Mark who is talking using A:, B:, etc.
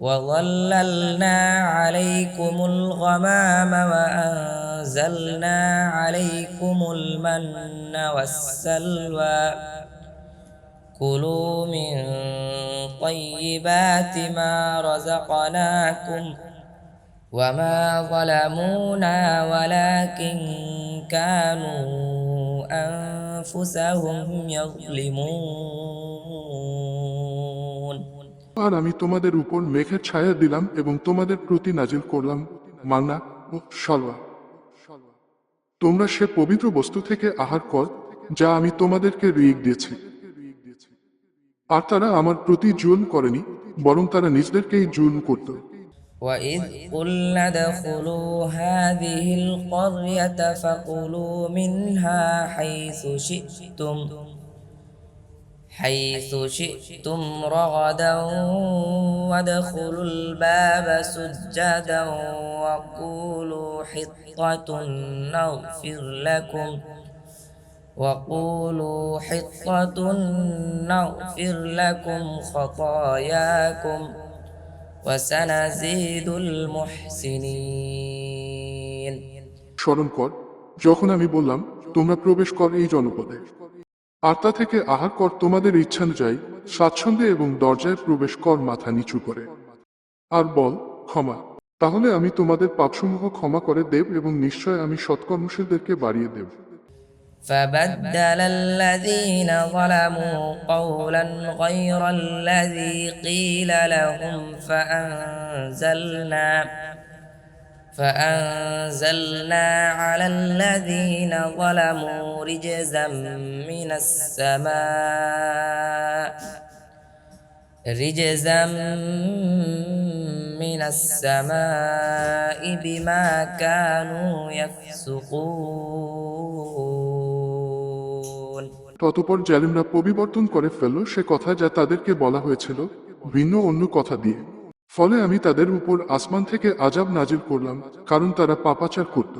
A: وظللنا عليكم الغمام وأنزلنا عليكم المن والسلوى. كلوا من طيبات ما رزقناكم وما ظلمونا ولكن كانوا أنفسهم يظلمون.
B: আর আমি তোমাদের উপর মেঘের ছায়া দিলাম এবং তোমাদের প্রতি নাজিল করলাম মান্না ও সলওয়া তোমরা সে পবিত্র বস্তু থেকে আহার কর যা আমি তোমাদেরকে রিক দিয়েছি আর তারা আমার প্রতি জুলম করেনি বরং তারা নিজেদেরকেই জুলম করত
A: وإذ قلنا ادخلوا هذه القرية فكلوا منها حيث شئتم حيث شئتم رغدا وادخلوا الباب سجدا وقولوا حطة نغفر لكم وقولوا حطة نغفر لكم خطاياكم وسنزيد المحسنين
B: স্মরণ কর যখন আমি বললাম তোমরা প্রবেশ কর এই জনপদে আর তা থেকে আহার কর তোমাদের ইচ্ছানুযায়ী স্বাচ্ছন্দ্যে এবং দরজায় প্রবেশ কর মাথা নিচু করে আর বল ক্ষমা তাহলে আমি তোমাদের পাপসমূহ ক্ষমা করে দেব এবং নিশ্চয় আমি সৎকর্মশীলদেরকে বাড়িয়ে দেব
A: فبدل الذين ظلموا قولا غير الذي قيل لهم فأنزلنا فأنزلنا على الذين ظلموا رجزا من السماء رجزا من السماء بما كانوا يفسقون
B: ততপর জালিমরা পরিবর্তন করে ফেলল সে কথা যা তাদেরকে বলা হয়েছিল ভিন্ন অন্য কথা দিয়ে ফলে আমি তাদের উপর আসমান থেকে আজাব নাজিল করলাম কারণ তারা পাপাচার করত।